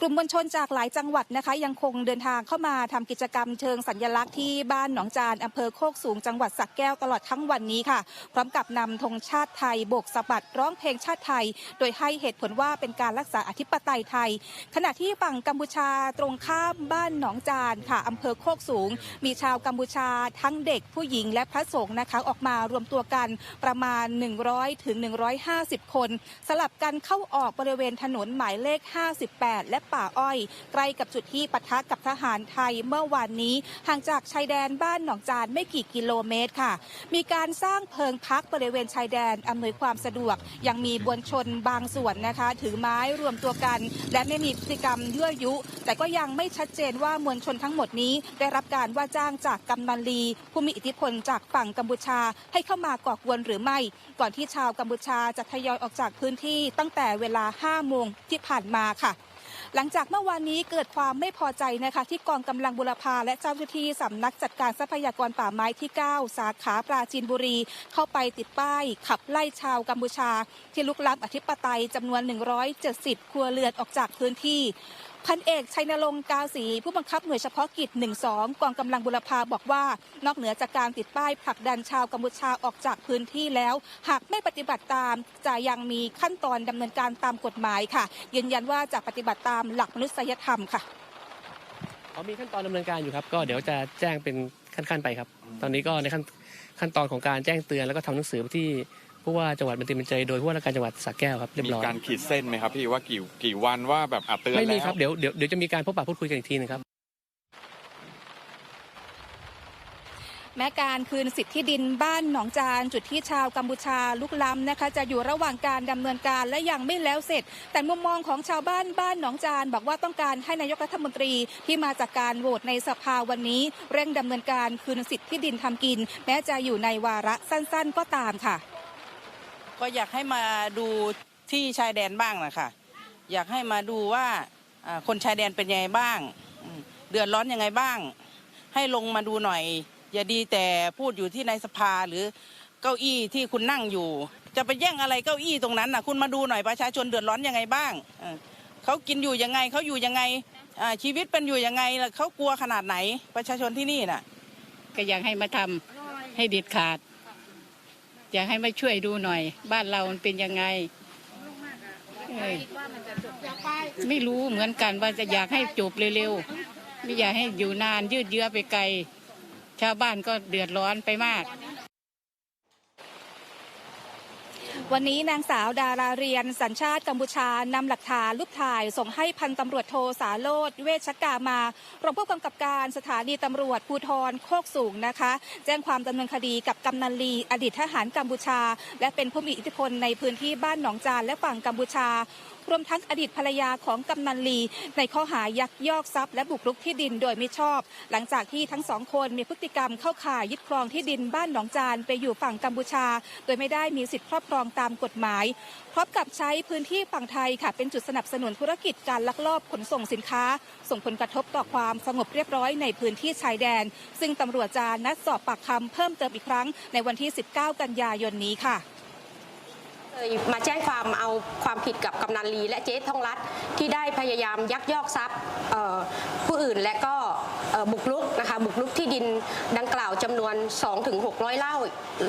กลุ่มมวลชนจากหลายจังหวัดนะคะ ยังคงเดินทางเข้ามาทำกิจกรรมเชิงสัญลักษณ์ที่บ้านหนองจานอำเภอโคกสูงจังหวัดสระแก้วตลอดทั้งวันนี้ค่ะ พร้อมกับนำธงชาติไทยโบกสะบัดร้องเพลงชาติไทย โดยให้เหตุผลว่าเป็นการรักษาอธิปไตยไทย ขณะที่ฝั่งกัมพูชาตรงข้ามบ้านหนองจานค่ะอำเภอโคกสูง มีชาวกัมพูชาทั้งเด็กผู้หญิงและพระสงฆ์นะคะออกมารวมตัวกันประมาณ 100ถึง150 คน สลับกันเข้าออกบริเวณถนนหมายเลข 58 และป่าอ้อย ใกล้กับจุดที่ปะทะกับทหารไทยเมื่อวานนี้ห่างจากชายแดนบ้านหนองจานไม่กี่กิโลเมตรค่ะ มีการสร้างเพิงพักบริเวณชายแดนอำนวยความสะดวก ยังมีบวนชนบางส่วนนะคะ ถือไม้รวมตัวกัน และไม่มีพฤติกรรมยั่วยุ แต่ก็ยังไม่ชัดเจนว่ามวลชนทั้งหมดนี้ ได้รับการว่าจ้างจากกำนันลี ผู้มีอิทธิพลจากฝั่งกัมพูชาให้เข้ามาก่อกวนหรือไม่ ก่อนที่ชาวกัมพูชาจะทยอยออกจากพื้นที่ตั้งแต่เวลา 5 โมงที่ผ่านมาค่ะ หลังจากเมื่อวานนี้เกิดความไม่พอใจนะคะที่กองกำลังบุรพาและเจ้าหน้าที่สำนักจัดการทรัพยากรป่าไม้ที่ 9 สาขาปราจีนบุรี เข้าไปติดป้าย ขับไล่ชาวกัมพูชา ที่ลุกล้ำอธิปไตยจำนวน 170 ครัวเรือนออกจากพื้นที่ พันเอกชัยนรงค์กาสีผู้บังคับหน่วยเฉพาะกิจ 12 กองกำลังบุรพาบอกว่า นอกเหนือจากการติดป้ายผลักดันชาวกัมพูชาออกจากพื้นที่แล้ว หากไม่ปฏิบัติตาม จะยังมีขั้นตอนดำเนินการตามกฎหมายค่ะ ยืนยันว่าจะปฏิบัติตามหลักมนุษยธรรมค่ะเขามีขั้นตอนดำเนินการอยู่ครับ ก็เดี๋ยวจะแจ้งเป็นขั้นๆไปครับ ตอนนี้ก็ในขั้นขั้นตอนของการแจ้งเตือนแล้วก็ทำหนังสือไปที่ ผู้ว่าจังหวัดบันทิมันเจยโดยผู้ว่าราชการจังหวัดสระแก้วครับเรียบมีร้อยการขีดเส้นไหมครับพี่ว่ากี่กี่วันว่าแบบอะเตือนไม่มีแล้วครับเดี๋ยวเดี๋ยวเดี๋ยวจะมีการพบปะพูดคุยกันอีกทีหนึงครับแม้การคืนสิทธิดินบ้านหนองจานจุดที่ชาวกัมพูชาลุกล้ำนะคะ จะอยู่ระหว่างการดำเนินการและยังไม่แล้วเสร็จ แต่มุมมองของชาวบ้านบ้านหนองจานบอกว่าต้องการให้นายกรัฐมนตรีที่มาจากการโหวตในสภาวันนี้ เร่งดำเนินการคืนสิทธิดินทำกิน แม้จะอยู่ในวาระสั้น ๆ ก็ตามค่ะ ก็อยากให้มาดูที่ชายแดนบ้างนะคะอยากให้มาดูว่าคนชายแดนเป็นยังไงบ้าง เดือดร้อนยังไงบ้าง ให้ลงมาดูหน่อย อย่าดีแต่พูดอยู่ที่ในสภาหรือเก้าอี้ที่คุณนั่งอยู่ จะไปแย่งอะไรเก้าอี้ตรงนั้นนะคุณมาดูหน่อยประชาชนเดือดร้อนยังไงบ้างเขากินอยู่ยังไงเขาอยู่ยังไงชีวิตเป็นอยู่ยังไงเขากลัวขนาดไหนประชาชนที่นี่น่ะ ก็อยากให้มาทำให้เด็ดขาด อยากให้มาช่วยดูหน่อย บ้านเรามันเป็นยังไงเอ้ยไม่รู้เหมือนกันว่าจะอยากให้จบเร็วๆไม่อยากให้อยู่นานยืดเยื้อไปไกล ชาวบ้านก็เดือดร้อนไปมาก วันนี้นางสาวดาราเรียน สัญชาติกัมพูชานำหลักฐานรูปถ่ายส่งให้พันตำรวจโทสาโรธเวชกามารองผู้กำกับการสถานีตำรวจภูธรโคกสูงนะคะ แจ้งความดำเนินคดีกับกำนันลี อดีตทหารกัมพูชา และเป็นผู้มีอิทธิพลในพื้นที่บ้านหนองจานและฝั่งกัมพูชารวมทั้งอดีตภรรยาของกำนันลี ในข้อหายักยอกทรัพย์และบุกรุกที่ดินโดยไม่ชอบ หลังจากที่ทั้งสองคนมีพฤติกรรมเข้าข่ายยึดครองที่ดินบ้านหนองจานไปอยู่ฝั่งกัมพูชา โดยไม่ได้มีสิทธิครอบครองตามกฎหมาย พร้อมกับใช้พื้นที่ฝั่งไทยค่ะ เป็นจุดสนับสนุนธุรกิจการลักลอบขนส่งสินค้า ส่งผลกระทบต่อความสงบเรียบร้อยในพื้นที่ชายแดน ซึ่งตำรวจจะนัดสอบปากคำเพิ่มเติมอีกครั้งในวันที่ 19 กันยายนนี้ค่ะเลยมาแจ้งความเอาความผิดกับกำนันลีและเจ๊ทองรัฐที่ได้พยายามยักยอกทรัพย์ผู้อื่นและก็ บุกรุกนะคะบุกรุกที่ดินดังกล่าวจำนวน 2-600ไร่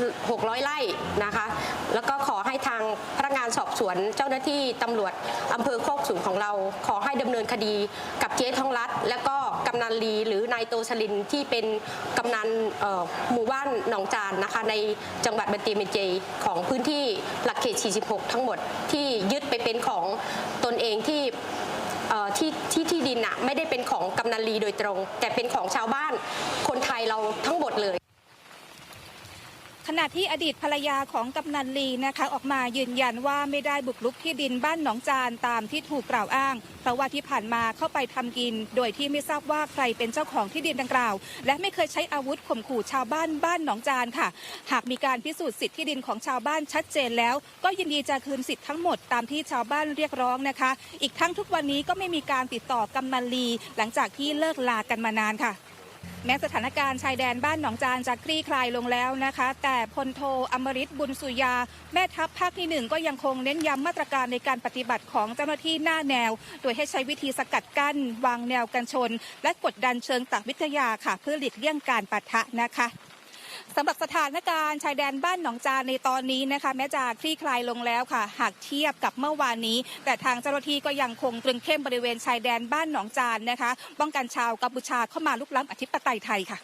600 ไร่นะคะ แล้วก็ขอให้ทางพนักงานสอบสวนเจ้าหน้าที่ตำรวจอำเภอโคกสูงของเรา ขอให้ดำเนินคดีกับเจ๊ทองรัฐและก็กำนันลีหรือนายโตชลินที่เป็นกำนันหมู่บ้านหนองจานนะคะในจังหวัดบันตีเมเจของพื้นที่หลักเขต 46 ทั้งหมดที่ยึดไปเป็นของตนเองที่ ที่ที่ที่ดินน่ะไม่ได้เป็นของกำนันลีโดยตรง แต่เป็นของชาวบ้านคนไทยเราทั้งหมดเลย ขณะที่อดีตภรรยาของกำนันลีนะคะออกมายืนยันว่าไม่ได้บุกรุกที่ดินบ้านหนองจานตามที่ถูกกล่าวอ้าง เพราะว่าที่ผ่านมาเข้าไปทำกิน โดยที่ไม่ทราบว่าใครเป็นเจ้าของที่ดินดังกล่าว และไม่เคยใช้อาวุธข่มขู่ชาวบ้านบ้านหนองจานค่ะ หากมีการพิสูจน์สิทธิที่ดินของชาวบ้านชัดเจนแล้ว ก็ยินดีจะคืนสิทธิ์ทั้งหมดตามที่ชาวบ้านเรียกร้องนะคะ อีกทั้งทุกวันนี้ก็ไม่มีการติดต่อกำนันลี หลังจากที่เลิกลากันมานานค่ะ แม้สถานการณ์ชายแดนบ้านหนองจานจะคลี่คลายลงแล้วนะคะ แต่พลโทอมริตบุญสุยา แม่ทัพภาคที่หนึ่งก็ยังคงเน้นย้ำมาตรการในการปฏิบัติของเจ้าหน้าที่หน้าแนว โดยให้ใช้วิธีสกัดกั้น วางแนวกันชน และกดดันเชิงตักวิทยาค่ะ เพื่อหลีกเลี่ยงการปะทะนะคะ สำหรับสถานการณ์ชายแดนบ้านหนองจานในตอนนี้นะคะ แม้จะคลี่คลายลงแล้วค่ะ หากเทียบกับเมื่อวานนี้ แต่ทางเจ้าหน้าที่ก็ยังคงตรึงเข้มบริเวณชายแดนบ้านหนองจานนะคะ ป้องกันชาวกัมพูชาเข้ามาลุกล้ำอธิปไตยไทยค่ะ